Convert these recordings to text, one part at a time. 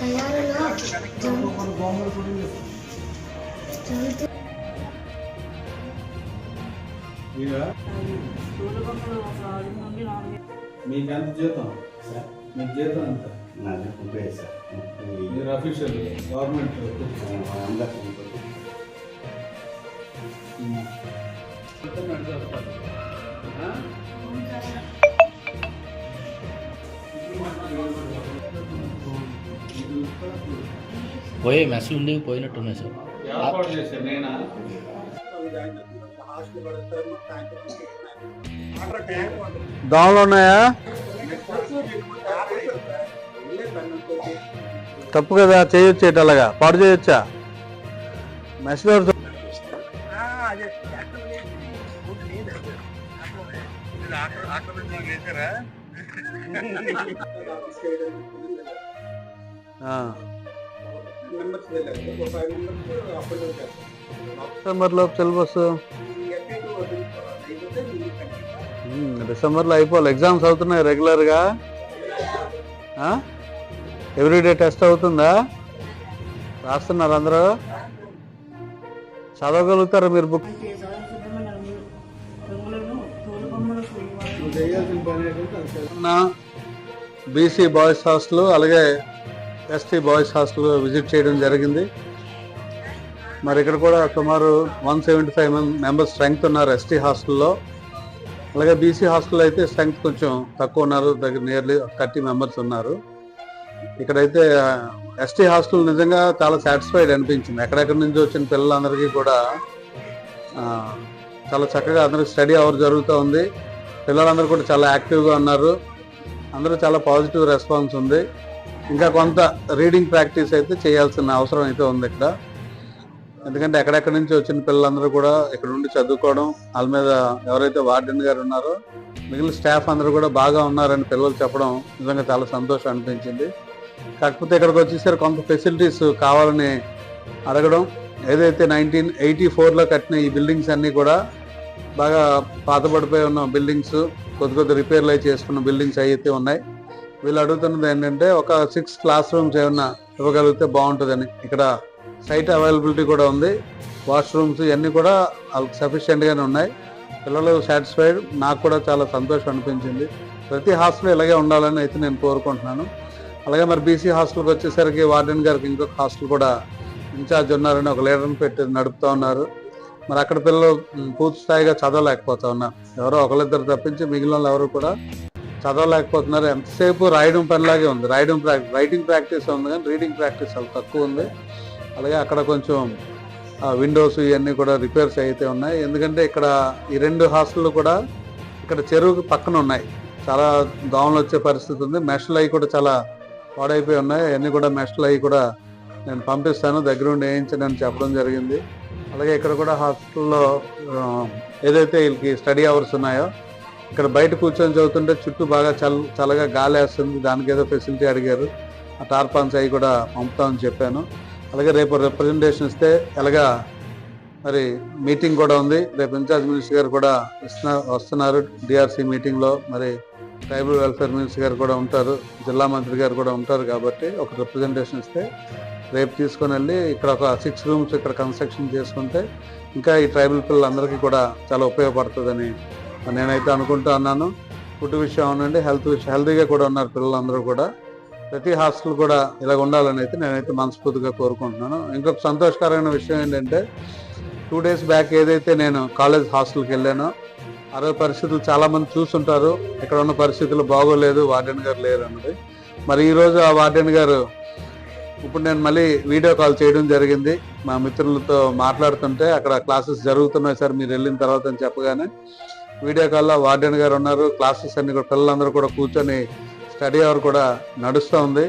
తయారులో జంతు మీకు ఎంత జీతం మీకు జీతం ఎంత? నాది ముప్పై సార్. మీరు అఫీషియల్ గవర్నమెంట్ అందరికి. పోయే మెస్లు ఉండి పోయినట్టున్నాయి సార్. దోమలు ఉన్నాయా? తప్పు కదా చేయొచ్చు అలాగా పాడు చేయొచ్చా? మెస్లో డిసెంబర్లో సిలబస్? డిసెంబర్లో అయిపోవాలి. ఎగ్జామ్స్ అవుతున్నాయి రెగ్యులర్గా ఎవ్రీడే టెస్ట్ అవుతుందా? రాస్తున్నారు అందరూ? చదవగలుగుతారా మీరు book B C boys hostel అలాగే S T boys hostel visit చేయడం జరిగింది. మరి ఇక్కడ కూడా సుమారు one seventy five members strength ఉన్నారు ఎస్టీ హాస్టల్లో. అలాగే బీసీ హాస్టల్ అయితే స్ట్రెంగ్త్ కొంచెం తక్కువ ఉన్నారు దగ్గర నియర్లీ థర్టీ మెంబర్స్ ఉన్నారు. ఇక్కడైతే ఎస్టీ హాస్టల్ నిజంగా చాలా సాటిస్ఫైడ్ అనిపించింది. ఎక్కడెక్కడి నుంచి వచ్చిన పిల్లలందరికీ కూడా చాలా చక్కగా అందరికీ స్టడీ అవర్ జరుగుతూ ఉంది. పిల్లలందరూ కూడా చాలా యాక్టివ్గా ఉన్నారు. అందరూ చాలా పాజిటివ్ రెస్పాన్స్ ఉంది. ఇంకా కొంత రీడింగ్ ప్రాక్టీస్ అయితే చేయాల్సిన అవసరం అయితే ఉంది ఇక్కడ. ఎందుకంటే ఎక్కడెక్కడి నుంచి వచ్చిన పిల్లలందరూ కూడా ఇక్కడ నుండి చదువుకోవడం వాళ్ళ మీద ఎవరైతే వార్డెన్ గారు ఉన్నారో మిగిలిన స్టాఫ్ అందరూ కూడా బాగా ఉన్నారని పిల్లలు చెప్పడం నిజంగా చాలా సంతోషం అనిపించింది. కాకపోతే ఇక్కడికి వచ్చేసరికి కొంత ఫెసిలిటీస్ కావాలని అడగడం ఏదైతే నైన్టీన్ ఎయిటీ ఫోర్లో కట్టిన ఈ బిల్డింగ్స్ అన్నీ కూడా బాగా పాతబడిపోయి ఉన్న బిల్డింగ్స్ కొద్ది కొద్ది రిపేర్లు అయి చేసుకున్న బిల్డింగ్స్ అయితే ఉన్నాయి. వీళ్ళు అడుగుతున్నది ఏంటంటే ఒక సిక్స్ క్లాస్ రూమ్స్ ఏమన్నా ఇవ్వగలిగితే బాగుంటుందని. ఇక్కడ సైట్ అవైలబిలిటీ కూడా ఉంది. వాష్రూమ్స్ ఇవన్నీ కూడా సఫిషియెంట్గానే ఉన్నాయి. పిల్లలు సాటిస్ఫైడ్ నాకు కూడా చాలా సంతోషం అనిపించింది. ప్రతి హాస్టల్ ఇలాగే ఉండాలని అయితే నేను కోరుకుంటున్నాను. అలాగే మరి బీసీ హాస్టల్కి వచ్చేసరికి వార్డెన్ గారికి ఇంకొక హాస్టల్ కూడా ఇన్ఛార్జ్ ఉన్నారని ఒక లీడర్ని పెట్టి నడుపుతా ఉన్నారు. మరి అక్కడ పిల్లలు పూర్తి స్థాయిగా చదవలేకపోతా ఉన్నారు. ఎవరో ఒకరిద్దరు తప్పించి మిగిలిన వాళ్ళు ఎవరు కూడా చదవలేకపోతున్నారు. ఎంతసేపు రాయడం పనిలాగే ఉంది. రాయడం ప్రాక్టీస్ రైటింగ్ ప్రాక్టీస్ ఉంది కానీ రీడింగ్ ప్రాక్టీస్ చాలా తక్కువ ఉంది. అలాగే అక్కడ కొంచెం విండోస్ ఇవన్నీ కూడా రిపేర్స్ అయితే ఉన్నాయి. ఎందుకంటే ఇక్కడ ఈ రెండు హాస్టళ్ళు కూడా ఇక్కడ చెరువు పక్కన ఉన్నాయి. చాలా దోమలు వచ్చే పరిస్థితి ఉంది. మెషలు అవి కూడా చాలా పాడైపోయి ఉన్నాయి. అవన్నీ కూడా మెషలు అవి కూడా నేను పంపిస్తాను. దగ్గర ఉండి అని చెప్పడం జరిగింది. అలాగే ఇక్కడ కూడా హాస్టల్లో ఏదైతే వీళ్ళకి స్టడీ అవర్స్ ఉన్నాయో ఇక్కడ బయట కూర్చొని చదువుతుంటే చుట్టూ బాగా చల్ చల్లగా గాలి వేస్తుంది. దానికి ఏదో ఫెసిలిటీ అడిగారు. ఆ టార్పాన్స్ అవి కూడా పంపుతామని చెప్పాను. అలాగే రేపు రిప్రజెంటేషన్ ఇస్తే ఎలాగా మరి మీటింగ్ కూడా ఉంది. రేపు ఇన్ఛార్జ్ మినిస్టర్ గారు కూడా ఇస్తున్నా వస్తున్నారు. డిఆర్సీ మీటింగ్లో మరి ట్రైబల్ వెల్ఫేర్ మినిస్టర్ గారు కూడా ఉంటారు. జిల్లా మంత్రి గారు కూడా ఉంటారు కాబట్టి ఒక రిప్రజెంటేషన్ ఇస్తే రేపు తీసుకొని వెళ్ళి ఇక్కడ ఒక సిక్స్ రూమ్స్ ఇక్కడ కన్స్ట్రక్షన్ చేసుకుంటే ఇంకా ఈ ట్రైబల్ పిల్లలందరికీ కూడా చాలా ఉపయోగపడుతుందని నేనైతే అనుకుంటా ఉన్నాను ఫుడ్ విషయం అవునండి హెల్త్ విషయం హెల్తీగా కూడా ఉన్నారు పిల్లలందరూ కూడా. ప్రతి హాస్టల్ కూడా ఇలా ఉండాలని అయితే నేనైతే మనస్ఫూర్తిగా కోరుకుంటున్నాను. ఇంకొక సంతోషకరమైన విషయం ఏంటంటే టూ డేస్ బ్యాక్ ఏదైతే నేను కాలేజ్ హాస్టల్కి వెళ్ళానో ఆ రోజు పరిస్థితులు చాలామంది చూసుంటారు. ఇక్కడ ఉన్న పరిస్థితులు బాగోలేదు వార్డెన్ గారు లేరు అన్నది. మరి ఈరోజు ఆ వార్డెన్ గారు ఇప్పుడు నేను మళ్ళీ వీడియో కాల్ చేయడం జరిగింది. మా మిత్రులతో మాట్లాడుతుంటే అక్కడ క్లాసెస్ జరుగుతున్నాయి సార్ మీరు వెళ్ళిన తర్వాత అని చెప్పగానే వీడియో కాల్లో వార్డెన్ గారు ఉన్నారు క్లాసెస్ అన్ని కూడా పిల్లలందరూ కూడా కూర్చొని స్టడీ అవర్ కూడా నడుస్తూ ఉంది.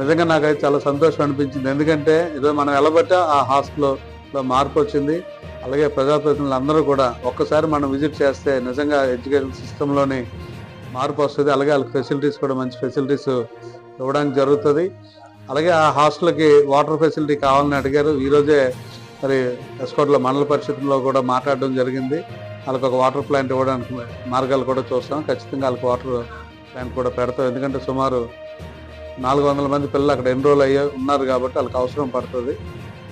నిజంగా నాకైతే చాలా సంతోషం అనిపించింది. ఎందుకంటే ఇదో మనం వెళ్ళబట్టే ఆ హాస్టల్లో మార్పు వచ్చింది. అలాగే ప్రజాప్రతినిధులు అందరూ కూడా ఒక్కసారి మనం విజిట్ చేస్తే నిజంగా ఎడ్యుకేషన్ సిస్టంలోని మార్పు వస్తుంది. అలాగే వాళ్ళకి ఫెసిలిటీస్ కూడా మంచి ఫెసిలిటీస్ ఇవ్వడానికి జరుగుతుంది. అలాగే ఆ హాస్టల్కి వాటర్ ఫెసిలిటీ కావాలని అడిగారు. ఈరోజే మరి ఎస్కోట్లో మండల పరిషత్లో కూడా మాట్లాడడం జరిగింది. వాళ్ళకి ఒక వాటర్ ప్లాంట్ ఇవ్వడానికి మార్గాలు కూడా చూస్తాం. ఖచ్చితంగా వాళ్ళకి వాటర్ ప్లాంట్ కూడా పెడతాం. ఎందుకంటే సుమారు నాలుగు వందల మంది పిల్లలు అక్కడ ఎన్రోల్ అయ్యే ఉన్నారు కాబట్టి వాళ్ళకి అవసరం పడుతుంది.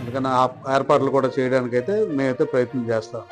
అందుకని ఆ ఏర్పాట్లు కూడా చేయడానికైతే మేమైతే ప్రయత్నం చేస్తాం.